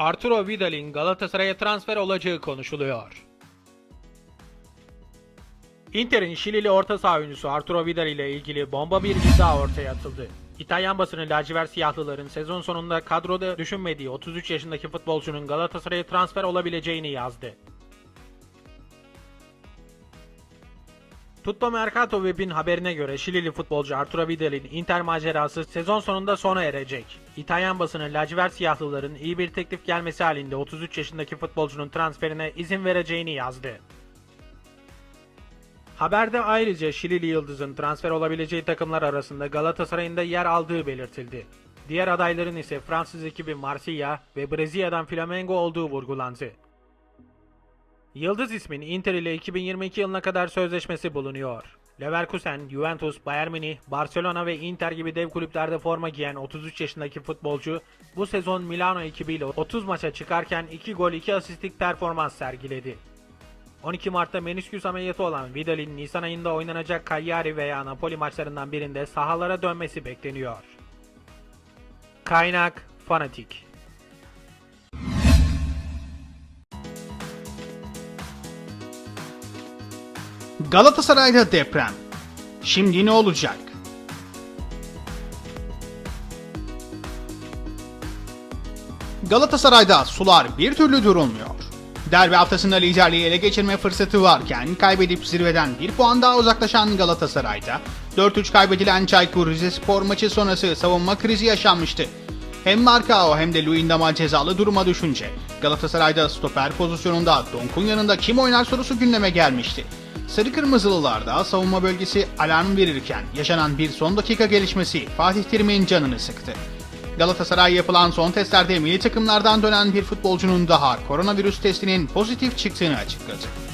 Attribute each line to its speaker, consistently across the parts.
Speaker 1: Arturo Vidal'in Galatasaray'a transfer olacağı konuşuluyor. Inter'in Şilili orta saha oyuncusu Arturo Vidal ile ilgili bomba bir iddia ortaya atıldı. İtalyan basını lacivert siyahlıların sezon sonunda kadroda düşünmediği 33 yaşındaki futbolcunun Galatasaray'a transfer olabileceğini yazdı. Tutto Mercato Web'in haberine göre Şilili futbolcu Arturo Vidal'in Inter macerası sezon sonunda sona erecek. İtalyan basını lacivert siyahlıların iyi bir teklif gelmesi halinde 33 yaşındaki futbolcunun transferine izin vereceğini yazdı. Haberde ayrıca Şilili Yıldız'ın transfer olabileceği takımlar arasında Galatasaray'ın da yer aldığı belirtildi. Diğer adayların ise Fransız ekibi Marsilya ve Brezilya'dan Flamengo olduğu vurgulandı. Yıldız ismin Inter ile 2022 yılına kadar sözleşmesi bulunuyor. Leverkusen, Juventus, Bayern Münih, Barcelona ve Inter gibi dev kulüplerde forma giyen 33 yaşındaki futbolcu bu sezon Milano ekibiyle 30 maça çıkarken 2 gol 2 asistlik performans sergiledi. 12 Mart'ta menisküs ameliyatı olan Vidal'in Nisan ayında oynanacak Cagliari veya Napoli maçlarından birinde sahalara dönmesi bekleniyor. Kaynak Fanatik
Speaker 2: Galatasaray'da deprem. Şimdi ne olacak? Galatasaray'da sular bir türlü durulmuyor. Derbi haftasında liderliği ele geçirme fırsatı varken kaybedip zirveden bir puan daha uzaklaşan Galatasaray'da 4-3 kaybedilen Çaykur Rizespor maçı sonrası savunma krizi yaşanmıştı. Hem Marcao hem de Luyendama cezalı duruma düşünce Galatasaray'da stoper pozisyonunda Donk'un yanında kim oynar sorusu gündeme gelmişti. Sarı Kırmızılılarda savunma bölgesi alarm verirken yaşanan bir son dakika gelişmesi Fatih Terim'in canını sıktı. Galatasaray yapılan son testlerde milli takımlardan dönen bir futbolcunun daha koronavirüs testinin pozitif çıktığını açıkladı.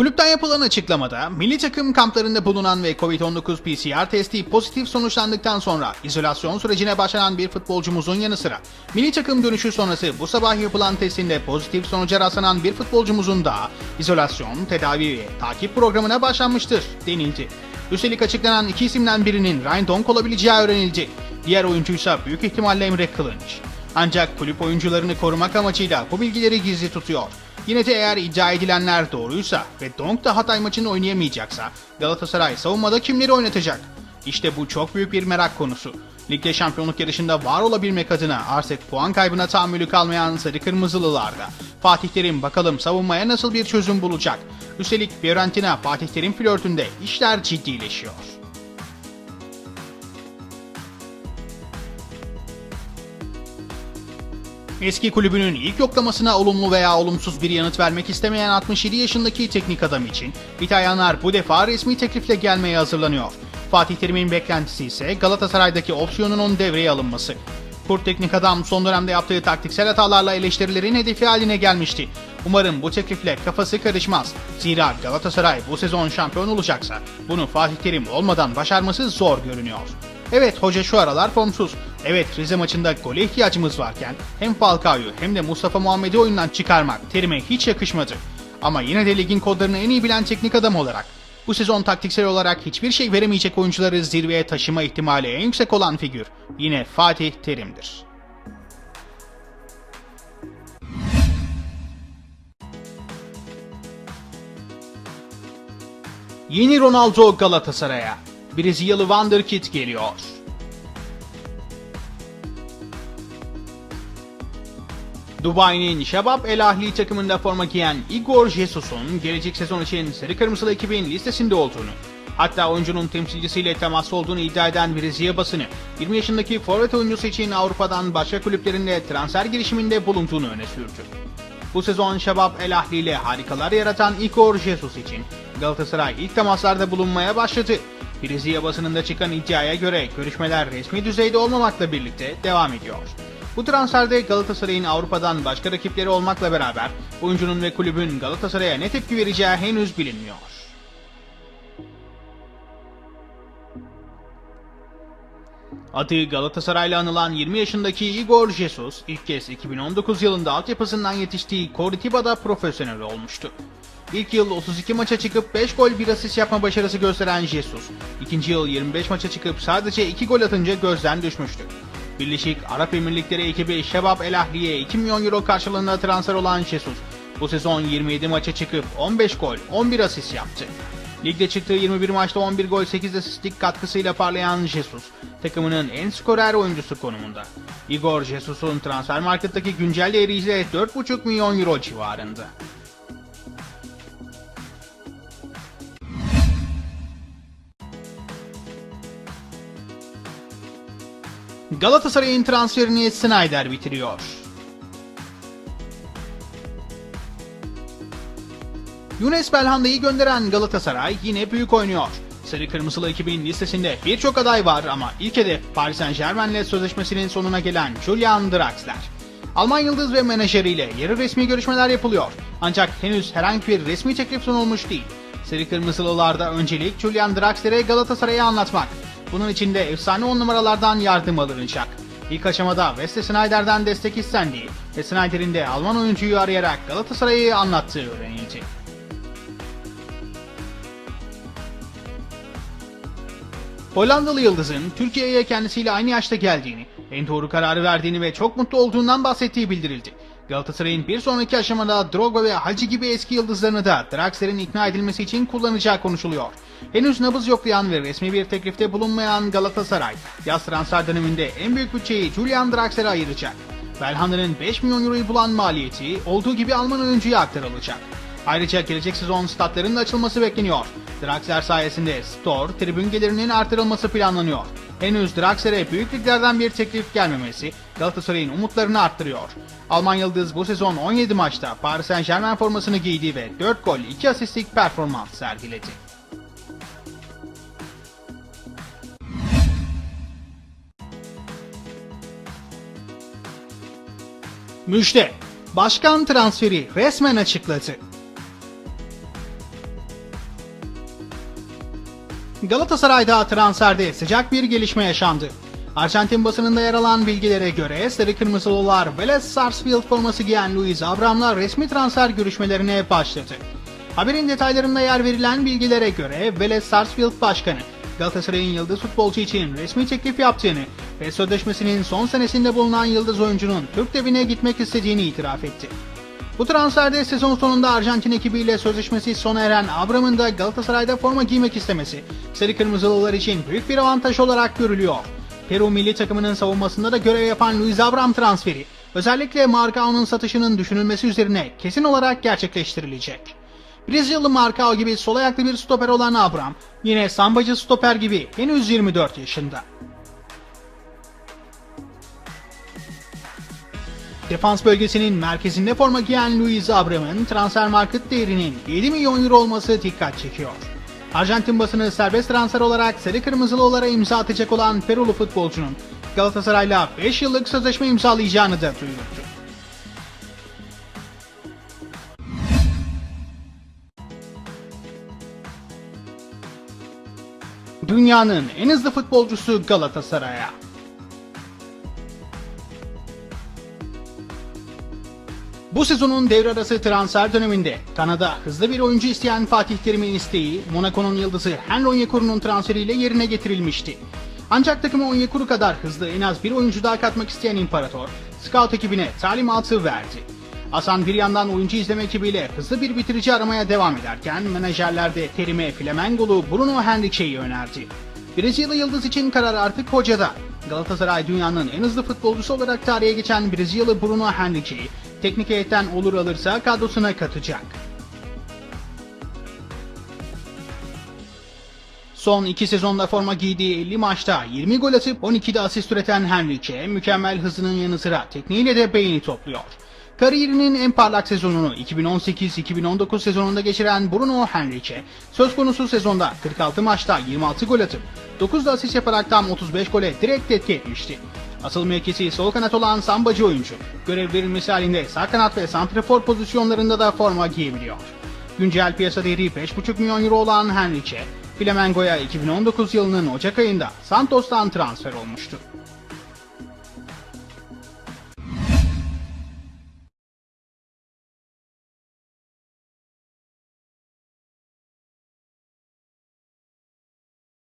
Speaker 2: Kulüpten yapılan açıklamada milli takım kamplarında bulunan ve Covid-19 PCR testi pozitif sonuçlandıktan sonra izolasyon sürecine başlanan bir futbolcumuzun yanı sıra milli takım dönüşü sonrası bu sabah yapılan testinde pozitif sonuca rastlanan bir futbolcumuzun da izolasyon, tedavi ve takip programına başlanmıştır denildi. Üstelik açıklanan iki isimden birinin Ryan Donk olabileceği öğrenildi. Diğer oyuncuysa büyük ihtimalle Emre Kılınç. Ancak kulüp oyuncularını korumak amacıyla bu bilgileri gizli tutuyor. Yine de eğer iddia edilenler doğruysa ve Donk da Hatay maçını oynayamayacaksa Galatasaray savunmada kimleri oynatacak? İşte bu çok büyük bir merak konusu. Ligde şampiyonluk yarışında var olabilmek adına artık puan kaybına tahammülü kalmayan Sarı Kırmızılılarda Fatih Terim bakalım savunmaya nasıl bir çözüm bulacak? Üstelik Fiorentina Fatih Terim flörtünde işler ciddileşiyor. Eski kulübünün ilk yoklamasına olumlu veya olumsuz bir yanıt vermek istemeyen 67 yaşındaki teknik adam için İtalyanlar bu defa resmi teklifle gelmeye hazırlanıyor. Fatih Terim'in beklentisi ise Galatasaray'daki opsiyonunun devreye alınması. Kurt teknik adam son dönemde yaptığı taktiksel hatalarla eleştirilerin hedefi haline gelmişti. Umarım bu teklifle kafası karışmaz. Zira Galatasaray bu sezon şampiyon olacaksa bunu Fatih Terim olmadan başarması zor görünüyor. Evet hoca şu aralar formsuz. Evet Rize maçında gole ihtiyacımız varken hem Falcao'yu hem de Mustafa Muhammed'i oyundan çıkarmak Terim'e hiç yakışmadı. Ama yine de ligin kodlarını en iyi bilen teknik adam olarak bu sezon taktiksel olarak hiçbir şey veremeyecek oyuncuları zirveye taşıma ihtimali en yüksek olan figür yine Fatih Terim'dir. Yeni Ronaldo Galatasaray'a. Brezilyalı Wonderkid geliyor. Dubai'nin Şebap El Ahli takımında forma giyen Igor Jesus'un gelecek sezon için Sarı Kırmızılı ekibin listesinde olduğunu, hatta oyuncunun temsilcisiyle temas olduğunu iddia eden Brezilya basını, 20 yaşındaki forvet oyuncusu için Avrupa'dan başka kulüplerinde transfer girişiminde bulunduğunu öne sürdü. Bu sezon Şebap El Ahli ile harikalar yaratan Igor Jesus için Galatasaray ilk temaslarda bulunmaya başladı. Brezilya basınında çıkan iddiaya göre görüşmeler resmi düzeyde olmamakla birlikte devam ediyor. Bu transferde Galatasaray'ın Avrupa'dan başka rakipleri olmakla beraber oyuncunun ve kulübün Galatasaray'a ne tepki vereceği henüz bilinmiyor. Adı Galatasaray'la anılan 20 yaşındaki Igor Jesus ilk kez 2019 yılında altyapısından yetiştiği Coritiba'da profesyonel olmuştu. İlk yıl 32 maça çıkıp 5 gol 1 asist yapma başarısı gösteren Jesus, ikinci yıl 25 maça çıkıp sadece 2 gol atınca gözden düşmüştü. Birleşik Arap Emirlikleri ekibi Şebap El Ahli'ye 2 milyon euro karşılığında transfer olan Jesus, bu sezon 27 maça çıkıp 15 gol 11 asist yaptı. Ligde çıktığı 21 maçta 11 gol 8 asistlik katkısıyla parlayan Jesus, takımının en skorer oyuncusu konumunda. Igor Jesus'un transfer marketteki güncel değeri ise 4,5 milyon euro civarında. Galatasaray'ın transferini Snyder bitiriyor. Yunus Belhanda'yı gönderen Galatasaray yine büyük oynuyor. Sarı Kırmızılı ekibin listesinde birçok aday var ama ilk hedef Paris Saint Germain'le sözleşmesinin sonuna gelen Julian Draxler. Alman yıldız ve menajeriyle yarı resmi görüşmeler yapılıyor. Ancak henüz herhangi bir resmi teklif sunulmuş değil. Sarı Kırmızılılarda öncelik Julian Draxler'e Galatasaray'ı anlatmak. Bunun için de efsane on numaralardan yardım alınacak. İlk aşamada Wesley Sneijder'den destek istendiği ve Sneijder'in de Alman oyuncuyu arayarak Galatasaray'ı anlattığı öğrenildi. Hollandalı Yıldız'ın Türkiye'ye kendisiyle aynı yaşta geldiğini, en doğru kararı verdiğini ve çok mutlu olduğundan bahsettiği bildirildi. Galatasaray'ın bir sonraki aşamada Drogo ve Hacı gibi eski yıldızlarını da Draxler'in ikna edilmesi için kullanacağı konuşuluyor. Henüz nabız yoklayan ve resmi bir teklifte bulunmayan Galatasaray, yaz transfer döneminde en büyük bütçeyi Julian Draxler'e ayıracak. Belhanda'nın 5 milyon euroyu bulan maliyeti olduğu gibi Alman oyuncuya aktarılacak. Ayrıca gelecek sezon statların açılması bekleniyor. Draxler sayesinde store, tribün gelirinin artırılması planlanıyor. Henüz Draxler'e büyük liglerden bir teklif gelmemesi Galatasaray'ın umutlarını arttırıyor. Alman Yıldız bu sezon 17 maçta Paris Saint Germain formasını giydi ve 4 gol 2 asistlik performans sergiledi. Müjde! Başkan transferi resmen açıkladı. Galatasaray'da transferde sıcak bir gelişme yaşandı. Arjantin basınında yer alan bilgilere göre Sarı Kırmızılılar Vélez Sarsfield forması giyen Luis Abram'la resmi transfer görüşmelerine başladı. Haberin detaylarında yer verilen bilgilere göre Vélez Sarsfield Başkanı Galatasaray'ın yıldız futbolcu için resmi teklif yaptığını ve sözleşmesinin son senesinde bulunan yıldız oyuncunun Türk devine gitmek istediğini itiraf etti. Bu transferde sezon sonunda Arjantin ekibiyle sözleşmesi sona eren Abram'ın da Galatasaray'da forma giymek istemesi Sarı Kırmızılılar için büyük bir avantaj olarak görülüyor. Peru milli takımının savunmasında da görev yapan Luis Abram transferi özellikle Marcao'nun satışının düşünülmesi üzerine kesin olarak gerçekleştirilecek. Brezilyalı Marcao gibi sol ayaklı bir stoper olan Abram yine sambacı stoper gibi henüz 24 yaşında. Defans bölgesinin merkezinde forma giyen Luis Abram'ın transfer market değerinin 7 milyon euro olması dikkat çekiyor. Arjantin basını serbest transfer olarak sarı kırmızılılara imza atacak olan Perulu futbolcunun Galatasaray'la 5 yıllık sözleşme imzalayacağını da duyurdu. Dünyanın en hızlı futbolcusu Galatasaray'a. Bu sezonun devre arası transfer döneminde Kanada hızlı bir oyuncu isteyen Fatih Terim'in isteği Monaco'nun yıldızı Henry Onyekuru'nun transferiyle yerine getirilmişti. Ancak takıma Onyekuru kadar hızlı en az bir oyuncu daha katmak isteyen İmparator, scout ekibine talimatı verdi. Hasan bir yandan oyuncu izleme ekibiyle hızlı bir bitirici aramaya devam ederken menajerler de Terim'e Flamengolu Bruno Henrique'yi önerdi. Brezilya yıldız için karar artık hocada. Galatasaray dünyanın en hızlı futbolcusu olarak tarihe geçen Brezilyalı Bruno Henrique'yi teknik heyetten olur alırsa kadrosuna katacak. Son iki sezonda forma giydiği 50 maçta 20 gol atıp 12'de asist üreten Henrique mükemmel hızının yanı sıra tekniğiyle de beğeni topluyor. Kariyerinin en parlak sezonunu 2018-2019 sezonunda geçiren Bruno Henrique, söz konusu sezonda 46 maçta 26 gol atıp 9 da asist yaparak tam 35 gole direkt etki etmişti. Asıl mevkisi sol kanat olan sambacı oyuncu, görev verilmesi halinde sağ kanat ve santrafor pozisyonlarında da forma giyebiliyor. Güncel piyasa değeri 5,5 milyon euro olan Henrique, Flamengo'ya 2019 yılının Ocak ayında Santos'tan transfer olmuştu.